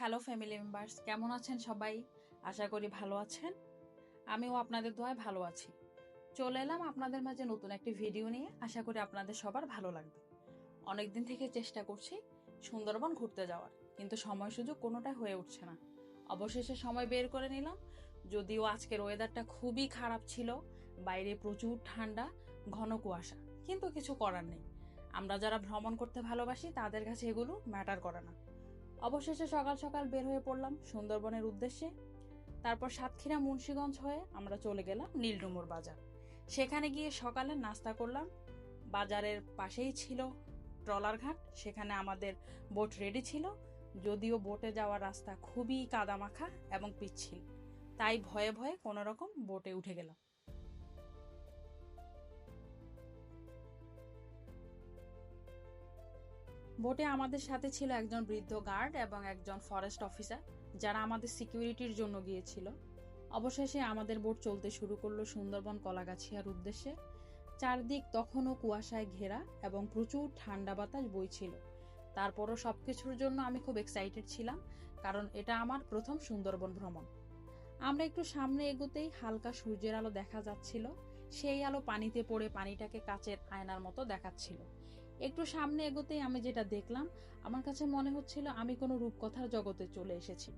Hello family members কেমন আছেন সবাই? আশা করি ভালো আছেন। আমিও আপনাদের দোয়ায় ভালো আছি। চলে এলাম আপনাদের মাঝে নতুন একটি ভিডিও নিয়ে। আশা করি আপনাদের সবার ভালো লাগবে। অনেকদিন থেকে চেষ্টা করছি সুন্দরবন ঘুরতে যাওয়ার, কিন্তু সময় সুযোগ কোনোটাই হয়ে উঠছে না। অবশেষে সময় বের করে নিলাম। যদিও আজকের ওয়েদারটা খুবই খারাপ ছিল, বাইরে প্রচুর ঠান্ডা, ঘন কুয়াশা, কিন্তু কিছু করার নেই। আমরা যারা ভ্রমণ করতে ভালোবাসি, তাদের কাছে এগুলো ম্যাটার করে না। অবশেষে সকাল সকাল বের হয়ে পড়লাম সুন্দরবনের উদ্দেশ্যে। তারপর সাতক্ষীরা, মুন্সীগঞ্জ হয়ে আমরা চলে গেলাম নীলডুমুর বাজার। সেখানে গিয়ে সকালে নাস্তা করলাম। বাজারের পাশেই ছিল ট্রলার ঘাট, সেখানে আমাদের বোট রেডি ছিল। যদিও বোটে যাওয়ার রাস্তা খুবই কাদামাখা এবং পিচ্ছিল, তাই ভয়ে ভয়ে কোনো রকম বোটে উঠে গেলাম। বোটে আমাদের সাথে ছিল একজন বৃদ্ধ গার্ড এবং একজন ফরেস্ট অফিসার, যারা আমাদের সিকিউরিটির জন্য গিয়েছিল। অবশেষে আমাদের বোট চলতে শুরু করল সুন্দরবন কলাগাছিয়ার উদ্দেশ্যে। চারদিক তখনও কুয়াশায় ঘেরা এবং প্রচুর ঠান্ডা বাতাস বইছিল। তারপরও সব কিছুর জন্য আমি খুব এক্সাইটেড ছিলাম, কারণ এটা আমার প্রথম সুন্দরবন ভ্রমণ। আমরা একটু সামনে এগোতেই হালকা সূর্যের আলো দেখা যাচ্ছিল, সেই আলো পানিতে পড়ে পানিটাকে কাচের আয়নার মতো দেখাচ্ছিল। একটু সামনে এগোতেই আমি যেটা দেখলাম, আমার কাছে মনে হচ্ছিল আমি কোনো রূপকথার জগতে চলে এসেছি।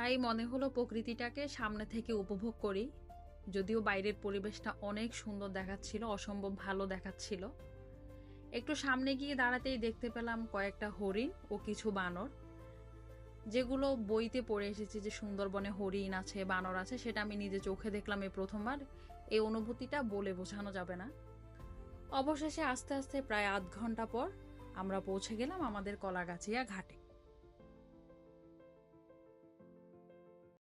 তাই মনে হলো প্রকৃতিটাকে সামনে থেকে উপভোগ করি। যদিও বাইরের পরিবেশটা অনেক সুন্দর দেখাচ্ছিল, অসম্ভব ভালো দেখাচ্ছিল। একটু সামনে গিয়ে দাঁড়াতেই দেখতে পেলাম কয়েকটা হরিণ ও কিছু বানর। যেগুলো বইতে পড়ে এসেছে যে সুন্দরবনে হরিণ আছে, বানর আছে, সেটা আমি নিজে চোখে দেখলাম এই প্রথমবার। এই অনুভূতিটা বলে বোঝানো যাবে না। অবশেষে আস্তে আস্তে প্রায় আধ ঘণ্টা পর আমরা পৌঁছে গেলাম আমাদের কলাগাছিয়া ঘাটে।